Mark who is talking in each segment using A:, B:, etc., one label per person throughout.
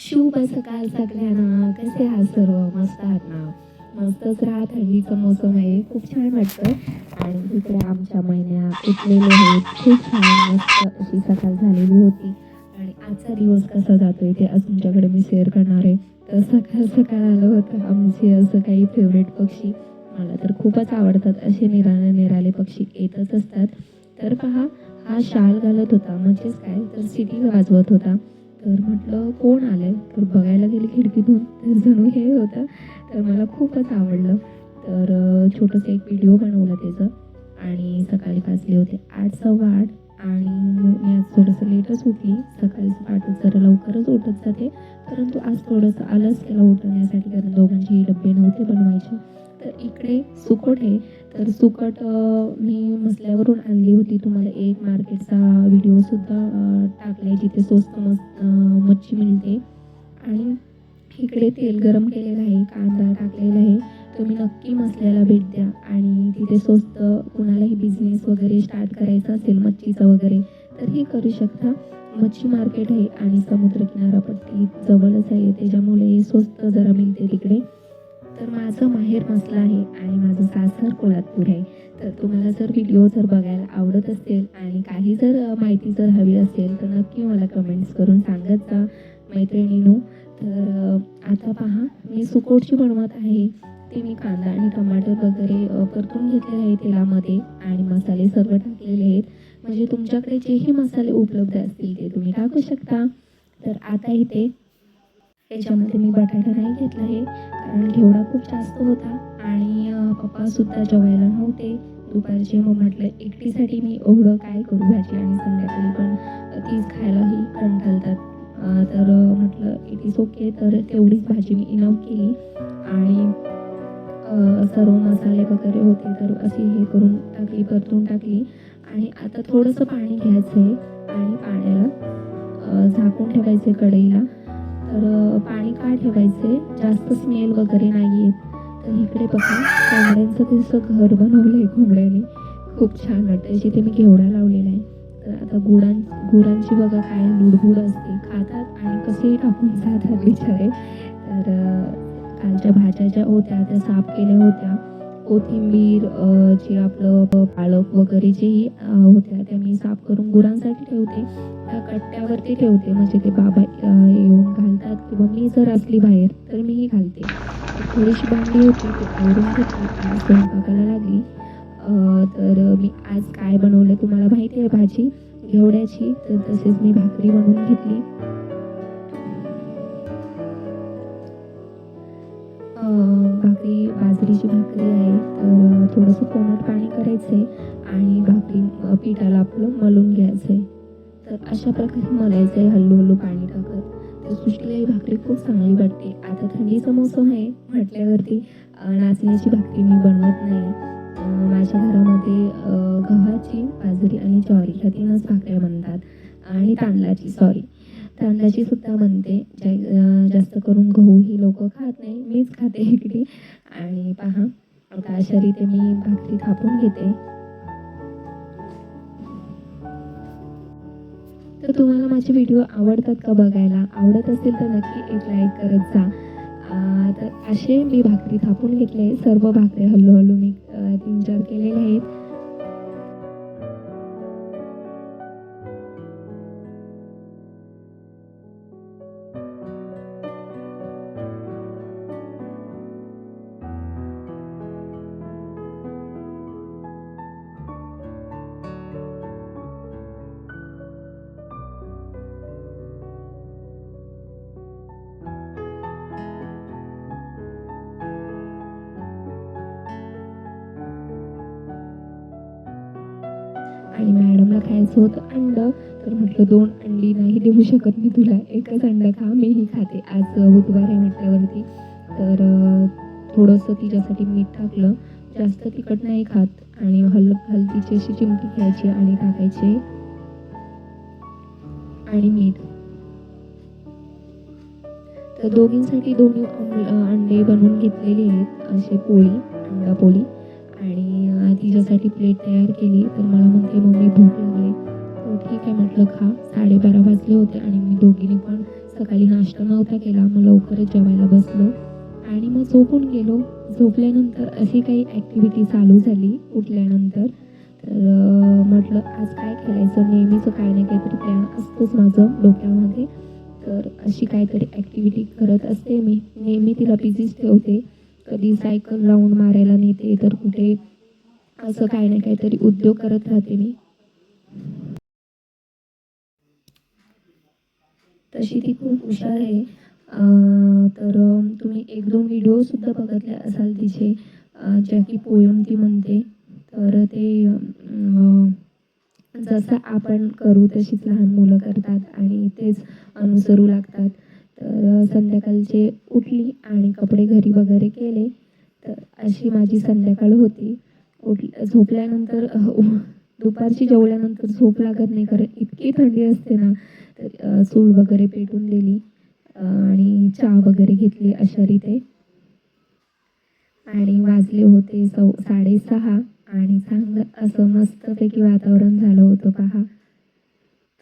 A: शुभ सकाळ सगळ्यांना कसे आहात सर्व? मस्त आहात ना? मस्तच राहा थंडीचं मोसम आहे. खूप छान वाटतं. आणि इकडे आमच्या महिन्या उठलेले आहेत. खूप छान मस्त अशी सकाळ झालेली होती. आणि आजचा दिवस कसा जातोय ते आज तुमच्याकडे मी शेअर करणार आहे. तर सकाळ सकाळ आलं होतं. आमचे असं काही फेवरेट पक्षी मला तर खूपच आवडतात. असे निराळे निराळे पक्षी येतच असतात. तर पहा हा शाल घालत होता. म्हणजेच काय? तर सिटी वाजवत होता. तर म्हटलं कोण आलंय? तर बघायला गेली खिडकीतून तर जणू हे होतं. तर मला खूपच आवडलं. तर छोटंसं एक व्हिडिओ बनवला त्याचं. आणि सकाळी वाजले होते आठ सव्वा आठ. आणि मी आज थोडंसं लेटच उठली सकाळी पाठच जरा लवकरच उठत जाते. परंतु आज थोडंसं आलंच त्याला उठवण्यासाठी कारण दोघांचे डब्बे नव्हते बनवायचे. तर इकडे सुकोट आहे. तर सुकट मी मसल्यावरून आणली होती. तुम्हाला एक मार्केटचा व्हिडिओसुद्धा टाकला टाकलाय जिथे स्वस्त मस्त मच्छी मिळते. आणि इकडे तेल गरम केलेलं आहे कांदा टाकलेला आहे. तुम्ही नक्की मसल्याला भेट द्या. आणि तिथे स्वस्त कुणालाही बिझनेस वगैरे स्टार्ट करायचा असेल मच्छीचा वगैरे तर हे करू शकता. मच्छी मार्केट आहे आणि समुद्र किनारापट्टी जवळच आहे. त्याच्यामुळे स्वस्त जरा मिळते तिकडे. तर माझं माहेर मसला आहे आणि माझं सासर कोल्हापूर आहे. तर तुम्हाला जर व्हिडिओ जर बघायला आवडत असेल आणि काही जर माहिती जर हवी असेल तर नक्की मला कमेंट्स करून सांगत जा मैत्रिणीनो. तर आता पहा मी सुकोटची बनवत आहे. ते मी कांदा आणि टमाटर वगैरे परतून घेतलेले आहे तेलामध्ये आणि मसाले सर्व टाकलेले आहेत. म्हणजे तुमच्याकडे जेही मसाले उपलब्ध असतील ते तुम्ही टाकू शकता. तर आता इथे याच्यामध्ये मी बटाटा नाही घेतला आहे. घेवडा खूप जास्त होता आणि पप्पासुद्धा जेवायला नव्हते. दुपारचे मग म्हटलं एकटीसाठी मी एवढं काय करू भाजी आणि संध्याकाळी पण तीच खायलाही कंटाळतात तर म्हटलं इट इज ओके तर तेवढीच भाजी मी इनफ केली. आणि सर्व मसाले वगैरे होते तर अशी हे करून टाकली परतून टाकली. आणि आता थोडंसं पाणी घ्यायचं आहे आणि पाण्याला झाकून ठेवायचे कढईला. तर पाणी का ठेवायचे? जास्त स्मेल वगैरे नाही येत तर इकडे बघा कोंबड्यांचं कसं घर बनवलं आहे कोंबड्याने खूप छान वाटतं जिथे मी घेवडा लावलेला आहे. तर आता गुडां गुरांची बघा काय लुडबुड असते. खातात आणि कसेही टाकून जातात बिचारे. तर कालच्या भाज्या ज्या होत्या त्या साफ केल्या होत्या. कोथिंबीर जे आपलं पालक वगैरे जेही होत्या त्या मी साफ करून गुरांसाठी ठेवते. त्या कट्ट्यावरती ठेवते. म्हणजे ते बाबा येऊन घालतात किंवा मी जर असली बाहेर तर मीही घालते. थोडीशी भांडी होती ती आवरून घेतली स्वयंपाकाला लागली. तर मी आज काय बनवलं तुम्हाला माहिती आहे भाजी? घेवड्याची. तर तसेच मी भाकरी बनवून घेतली. भाकरी बाजरीची भाकरी आहे तर थोडंसं कोमट पाणी करायचं आहे आणि भाकरी पिठाला आपलं मलून घ्यायचं आहे तर अशा प्रकारे मलायचं आहे हल्लू हल्लू पाणी टाकत. तर सृष्टीला ही भाकरी खूप चांगली वाटते. आता थंडीचा मोसम आहे म्हटल्यावरती नाचण्याची भाकरी मी बनवत नाही. माझ्या घरामध्ये गव्हाची बाजरी आणि ज्वारी ह्या तीनच भाकऱ्या बनतात. आणि तांदळाची सॉरी तांदळाची सुद्धा बनते जास्त करून गहू ही लोक खात नाही. मीच खाते इकडे. आणि पहा आता अशा रीते मी भाकरी थापून घेते. तर तुम्हाला माझे व्हिडिओ आवडतात का बघायला? आवडत असेल तर नक्की एक लाईक करत जा. तर असे मी भाकरी थापून घेतले. सर्व भाकरी हळूहळू मी तीन चार केलेले आहेत. आणि मॅडमला खायचं होतं अंडं तर म्हटलं दोन अंडी नाही देऊ शकत मी तुला एकच अंडा खा मीही खाते. आज बुधवार आहे म्हटल्यावरती. तर थोडंसं तिच्यासाठी मीठ टाकलं. जास्त तिखट नाही खात आणि हल हलदीची अशी चिमटी घ्यायची आणि टाकायची आणि मीठ. तर दोघींसाठी दोन्ही अंड- अंडे बनवून घेतलेले आहेत असे पोळी अंडा पोळी आणि अं, तिच्यासाठी प्लेट तयार केली. तर मला म्हणते मम्मी भूक लागली. तर ठीक आहे म्हटलं खा. साडेबारा वाजले होते आणि मी दोघींनी पण सकाळी नाश्ता नव्हता केला. मग लवकरच जेवायला बसलो आणि मग झोपून गेलो. झोपल्यानंतर अशी काही ॲक्टिव्हिटी चालू झाली उठल्यानंतर. तर म्हटलं आज काय खेळायचं नेहमीचं काय ना काहीतरी प्लॅन असतोच माझं डोक्यामध्ये. तर अशी काहीतरी ॲक्टिव्हिटी करत असते मी. नेहमी तिला बिझीच ठेवते. कधी सायकल राऊंड मारायला नेते तर कुठे असं काही ना काहीतरी उद्योग करत राहते मी. तशी ती खूप हुशार आहे. तर तुम्ही एक दोन व्हिडिओसुद्धा बघितले असाल तिचे ज्या की पोयम ती म्हणते. तर ते जसं आपण करू तशीच लहान मुलं करतात आणि तेच अनुसरू लागतात. तर संध्याकाळचे उठली आणि कपडे घरी वगैरे केले. तर अशी माझी संध्याकाळ होती. झोपल्यानंतर दुपारची जेवल्यानंतर झोप लागत नाही कारण इतकी थंडी असते ना तर सूळ वगैरे पेटून दिली आणि चहा वगैरे घेतली अशा रीते. आणि वाजले होते सौ साडेसहा आणि चांगलं असं मस्तपैकी वातावरण झालं होतं पहा.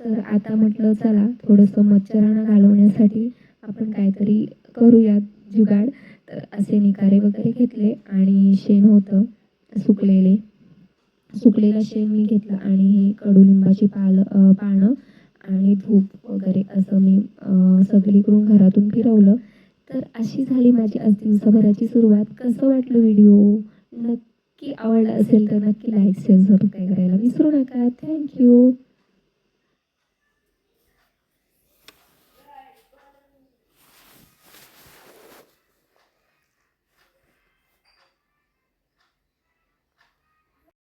A: तर आता म्हटलं चला थोडंसं मच्छरांना घालवण्यासाठी आपण काहीतरी करूयात जुगाड. तर असे निकारे वगैरे घेतले आणि शेण होतं. सुकलेले. सुकलेलं शेव मी घेतलं आणि हे कडुलिंबाची पाल पानं आणि धूप वगैरे असं मी सगळीकडून घरातून फिरवलं. तर अशी झाली माझी आज दिवसाभराची सुरुवात. कसं वाटलं व्हिडिओ? नक्की आवडला असेल तर नक्की लाईक शेअर सबस्क्राईब करायला विसरू नका. थँक्यू